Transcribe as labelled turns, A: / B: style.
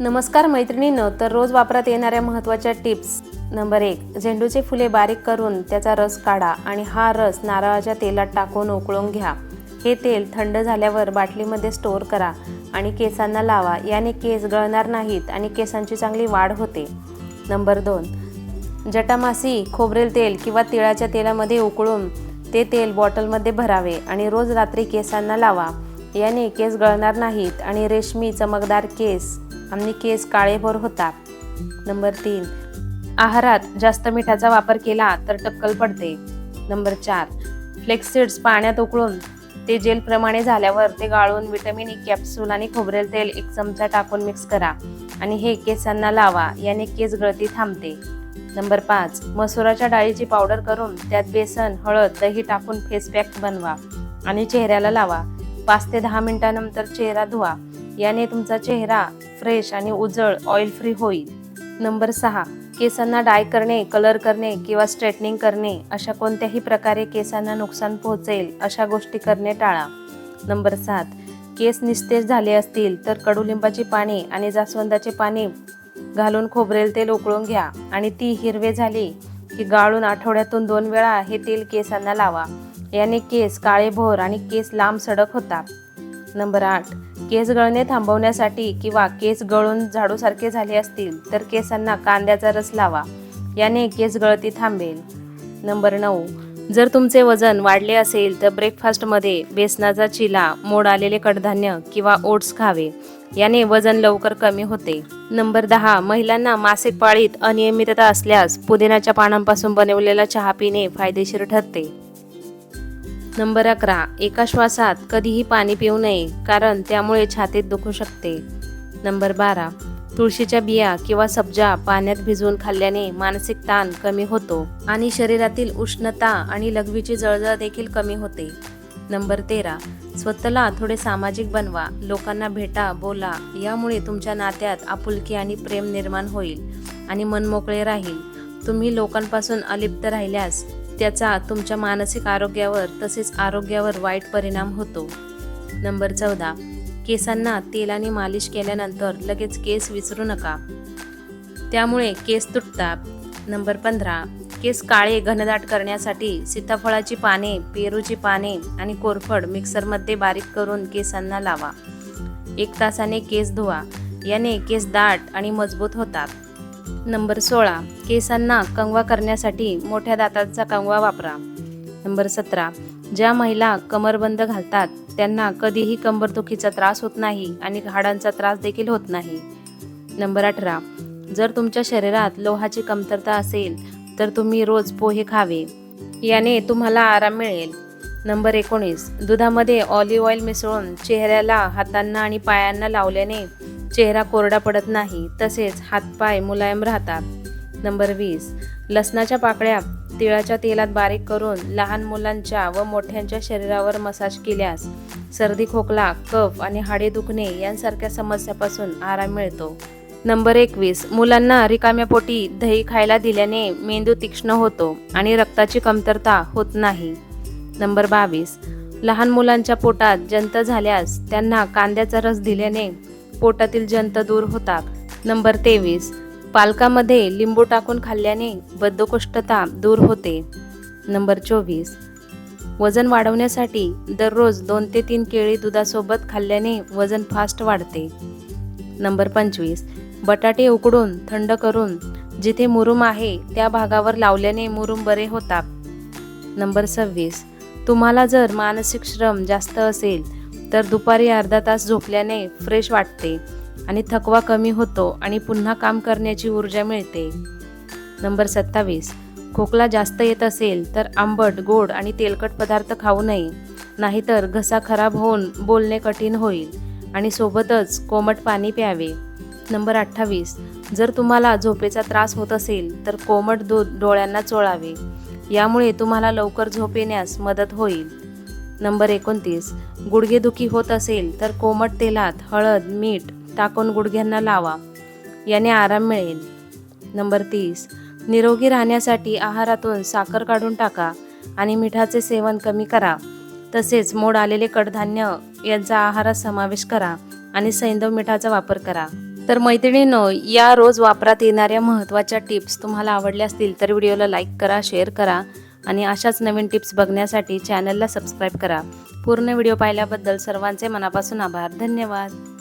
A: नमस्कार मैत्रिणीनं तर रोज वापरात येणाऱ्या महत्त्वाच्या टिप्स. नंबर एक झेंडूचे फुले बारीक करून त्याचा रस काढा आणि हा रस नारळाच्या तेलात टाकून उकळून घ्या. हे तेल थंड झाल्यावर बाटलीमध्ये स्टोअर करा आणि केसांना लावा. याने केस गळणार नाहीत आणि केसांची चांगली वाढ होते. नंबर दोन जटामासी खोबरेल तेल किंवा तिळाच्या तेलामध्ये उकळून ते तेल बॉटलमध्ये भरावे आणि रोज रात्री केसांना लावा. याने केस गळणार नाहीत आणि रेशमी चमकदार केस आणि केस काळेभोर होतात नंबर तीन आहारात जास्त मिठाचा वापर केला तर टक्कल पडते. नंबर चार फ्लेक्सिड्स पाण्यात उकळून ते जेलप्रमाणे झाल्यावर ते गाळून विटॅमिन ई e कॅप्सूल आणि खोबरेल तेल एक चमचा टाकून मिक्स करा आणि हे केसांना लावा याने केस गळती थांबते. नंबर पाच मसुराच्या डाळीची पावडर करून त्यात बेसन हळद दही टाकून फेस पॅक बनवा आणि चेहऱ्याला लावा. पाच ते दहा मिनिटानंतर चेहरा धुवा. याने तुमचा चेहरा फ्रेश आणि उजळ ऑइल फ्री होईल. नंबर सहा केसांना डाय करणे कलर करणे किंवा स्ट्रेटनिंग करणे अशा कोणत्याही प्रकारे केसांना नुकसान पोहोचेल अशा गोष्टी करणे टाळा. नंबर सात केस निस्तेज झाले असतील तर कडुलिंबाची पाने आणि जास्वंदाचे पाने घालून खोबरेल तेल उकळून घ्या आणि ती हिरवे झाली की गाळून आठवड्यातून दोन वेळा हे तेल केसांना लावा. याने केस काळेभोर आणि केस लांब सडक होतात. नंबर आठ केस गळणे थांबवण्यासाठी किंवा केस गळून झाडूसारखे झाले असतील तर केसांना कांद्याचा रस लावा. याने केस गळती थांबेल. नंबर नऊ. जर तुमचे वजन वाढले असेल तर ब्रेकफास्टमध्ये बेसनाचा चिला मोड आलेले कडधान्य किंवा ओट्स खावे. याने वजन लवकर कमी होते. नंबर दहा. महिलांना मासिक पाळीत अनियमितता असल्यास पुदिनाच्या पानांपासून बनवलेला चहा पिणे फायदेशीर ठरते. नंबर अकरा. एका श्वासात कधीही पाणी पिऊ नये कारण त्यामुळे छातीत दुखू शकते. नंबर बारा. तुळशीच्या बिया किंवा सब्जा पाण्यात भिजवून खाल्ल्याने मानसिक ताण कमी होतो आणि शरीरातील उष्णता आणि लघवीची जळजळ देखील कमी होते. नंबर तेरा. स्वतःला थोडे सामाजिक बनवा लोकांना भेटा बोला यामुळे तुमच्या नात्यात आपुलकी आणि प्रेम निर्माण होईल आणि मन मोकळे राहील. तुम्ही लोकांपासून अलिप्त राहिल्यास त्याचा तुमच्या मानसिक आरोग्यावर तसेच आरोग्यावर वाईट परिणाम होतो. नंबर चौदा. केसांना तेलाने मालिश केल्यानंतर लगेच केस विसरू नका. त्यामुळे केस तुटतात. नंबर पंधरा. केस काळे घनदाट करण्यासाठी सीताफळाची पाने पेरूची पाने आणि कोरफड मिक्सरमध्ये बारीक करून केसांना लावा. एक तासाने केस धुवा. याने केस दाट आणि मजबूत होतात. नंबर सोळा केसांना कंगवा करण्यासाठी मोठ्या दातांचा कंगवा वापरा. नंबर सतरा ज्या महिला कमरबंद घालतात त्यांना कधीही कंबरदुखीचा त्रास होत नाही आणि हाडांचा त्रास देखील होत नाही. नंबर अठरा जर तुमच्या शरीरात लोहाची कमतरता असेल तर तुम्ही रोज पोहे खावे. याने तुम्हाला आराम मिळेल. नंबर एकोणीस दुधामध्ये ऑलिव्ह ऑइल मिसळून चेहऱ्याला हातांना आणि पायांना लावल्याने चेहरा कोरडा पडत नाही तसेच हातपाय मुलायम राहतात. नंबर वीस लसणाच्या पाकळ्या तिळाच्या तेलात बारीक करून लहान मुलांच्या व मोठ्यांच्या शरीरावर मसाज केल्यास सर्दी खोकला कफ आणि हाडे दुखणे यांसारख्या समस्यापासून आराम मिळतो. नंबर एकवीस मुलांना रिकाम्या पोटी दही खायला दिल्याने मेंदू तीक्ष्ण होतो आणि रक्ताची कमतरता होत नाही. नंबर बावीस लहान मुलांच्या पोटात जंत झाल्यास त्यांना कांद्याचा रस दिल्याने पोटातील जंत दूर होतात. नंबर तेवीस. पालकामध्ये लिंबू टाकून खाल्ल्याने बद्धकोष्ठता दूर होते. नंबर चोवीस. वजन वाढवण्यासाठी दररोज दोन ते तीन केळी दुधासोबत खाल्ल्याने वजन फास्ट वाढते. नंबर पंचवीस. बटाटे उकडून थंड करून जिथे मुरुम आहे त्या भागावर लावल्याने मुरुम बरे होतात. नंबर सव्वीस. तुम्हाला जर मानसिक श्रम जास्त असेल तर दुपारी अर्धा तास झोपल्याने फ्रेश वाटते आणि थकवा कमी होतो आणि पुन्हा काम करण्याची ऊर्जा मिळते. नंबर सत्तावीस. खोकला जास्त येत असेल तर आंबट गोड आणि तेलकट पदार्थ खाऊ नये. नाहीतर घसा खराब होऊन बोलणे कठीण होईल आणि सोबतच कोमट पाणी प्यावे. नंबर अठ्ठावीस. जर तुम्हाला झोपेचा त्रास होत असेल तर कोमट दूध डोळ्यांना चोळावे. यामुळे तुम्हाला लवकर झोप येण्यास मदत होईल. नंबर एकोणतीस. गुडघेदुखी होत असेल तर कोमट तेलात हळद मीठ टाकून गुडघ्यांना लावा. याने आराम मिळेल. नंबर तीस. निरोगी राहण्यासाठी आहारातून साखर काढून टाका आणि मिठाचे सेवन कमी करा. तसेच मोड आलेले कडधान्य यांचा आहारात समावेश करा आणि सैंधव मिठाचा वापर करा. तर मैत्रिणींनो या रोज वापरात येणाऱ्या महत्त्वाच्या टिप्स तुम्हाला आवडल्या असतील तर व्हिडिओला लाईक करा शेअर करा. आणि अशाच नवीन टिप्स बघण्यासाठी चॅनलला सबस्क्राईब करा. पूर्ण व्हिडिओ पाहिल्याबद्दल सर्वांचे मनापासून आभार. धन्यवाद.